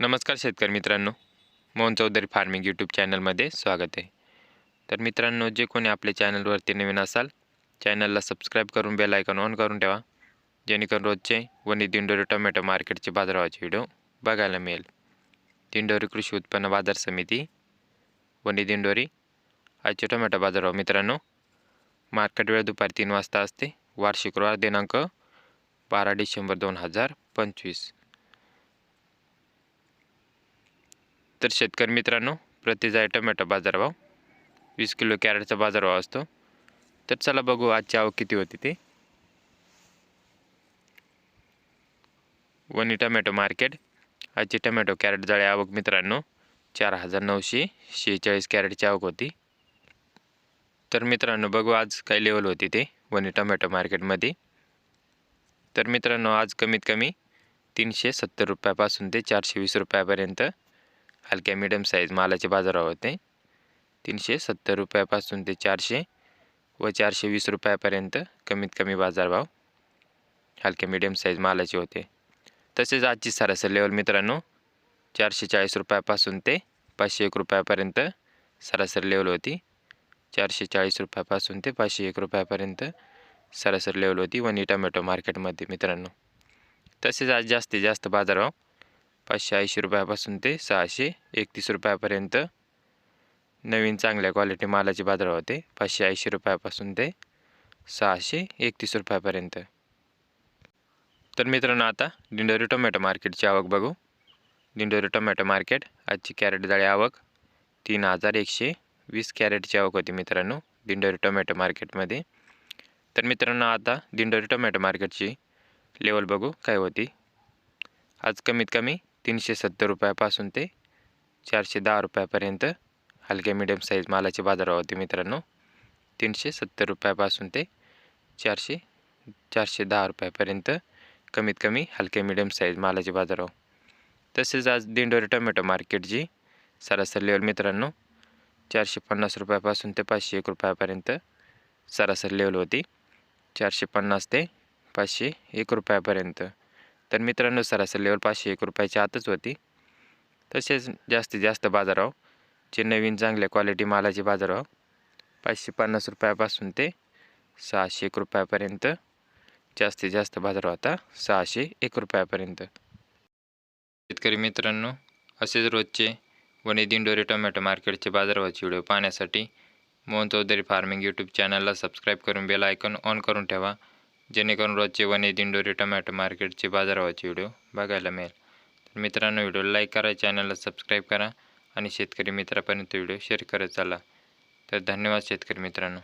नमस्कार शेतकरी मित्रांनो मोहन चौधरी फार्मिंग यूट्यूब चॅनलमध्ये स्वागत आहे. तर मित्रांनो जे कोणी आपल्या चॅनलवरती नवीन असाल चॅनलला सबस्क्राईब करून बेल आयकॉन ऑन करून ठेवा. जेणेकरून रोजचे व दिंडोरी टोमॅटो मार्केटचे बाजारभावाचे व्हिडिओ बघायला मिळेल. दिंडोरी कृषी उत्पन्न बाजार समिती वनी दिंडोरी आजचे टोमॅटो बाजारभाव मित्रांनो मार्केट वेळ दुपारी तीन वाजता असते. वार शुक्रवार दिनांक बारा डिसेंबर दोन हजार पंचवीस. तर शेतकरी मित्रांनो प्रतिजाय टोमॅटो बाजारभाव. वीस किलो कॅरेटचा बाजारभाव असतो. तर चला बघू आजची आवक किती होती ते. Vani tomato market. आजची टोमॅटो कॅरेट जाळी आवक मित्रांनो चार हजार नऊशे शेहेचाळीस कॅरेटची आवक होती. तर मित्रांनो बघू आज काय लेवल होती ते वनी टोमॅटो मार्केटमध्ये. तर मित्रांनो आज कमीत कमी तीनशे सत्तर रुपयापासून ते चारशे वीस रुपयापर्यंत हलक्या मिडियम साईज मालाचे बाजारभाव होते. तीनशे सत्तर रुपयापासून ते चारशे व चारशे वीस रुपयापर्यंत कमीत कमी बाजारभाव हलक्या मिडियम साईज मालाचे होते. तसेच आजची सरासरी लेवल मित्रांनो चारशे चाळीस रुपयापासून ते पाचशे एक रुपयापर्यंत सरासरी लेवल होती. चारशे चाळीस रुपयापासून ते पाचशे एक रुपयापर्यंत सरासरी लेवल होती. वनी टमॅटो मार्केटमध्ये मित्रांनो. तसेच आज जास्तीत जास्त बाजारभाव पाचशे ऐंशी रुपयापासून ते सहाशे एकतीस रुपयापर्यंत. नवीन चांगल्या क्वालिटी मालाचे बाजार होते. पाचशे ऐंशी रुपयापासून ते सहाशे एकतीस रुपयापर्यंत. तर मित्रांनो आता दिंडोरी टोमॅटो मार्केटची आवक बघू. दिंडोरी टोमॅटो मार्केट आजची कॅरेट जाळी आवक तीन हजार एकशे वीस कॅरेटची आवक होती मित्रांनो दिंडोरी टोमॅटो मार्केटमध्ये. तर मित्रांनो आता दिंडोरी टोमॅटो मार्केटची लेवल बघू काय होती. आज कमीत कमी तीनशे सत्तर रुपयापासून ते चारशे दहा रुपयापर्यंत हलक्या मिडियम साईज मालाचे बाजारभाव होते मित्रांनो. तीनशे सत्तर रुपयापासून ते चारशे चारशे दहा रुपयापर्यंत कमीत कमी हलक्या मिडियम साईज मालाचे बाजारभाव तसेच आज दिंडोरी टोमॅटो मार्केटची सरासरी लेवल मित्रांनो चारशे पन्नास रुपयापासून ते पाचशे एक रुपयापर्यंत सरासरी लेवल होती. चारशे पन्नास ते पाचशे एक रुपयापर्यंत. तर मित्रांनो सरासरी लेवल पाचशे एक रुपयाच्या आतच होती. तसेच जास्तीत जास्त बाजारभाव जे नवीन चांगल्या क्वालिटी मालाचे बाजारभाव पाचशे पन्नास रुपयापासून ते सहाशे एक रुपयापर्यंत जास्तीत जास्त बाजार होता सहाशे एक रुपयापर्यंत. शेतकरी मित्रांनो असेच रोजचे वणी दिंडोरी टोमॅटो मार्केटचे बाजारभावाचे व्हिडिओ पाहण्यासाठी मोहन चौधरी फार्मिंग यूट्यूब चॅनलला सबस्क्राईब करून बेल आयकॉन ऑन करून ठेवा. जेणेकरून रोजचे वने दिंडोरी टोमॅटो मार्केटचे बाजारभावाचे व्हिडिओ बघायला मिळेल. तर मित्रांनो व्हिडिओ लाईक करा चॅनलला सबस्क्राईब करा आणि शेतकरी मित्रापर्यंत व्हिडिओ शेअर करत चाला. तर धन्यवाद शेतकरी मित्रांनो.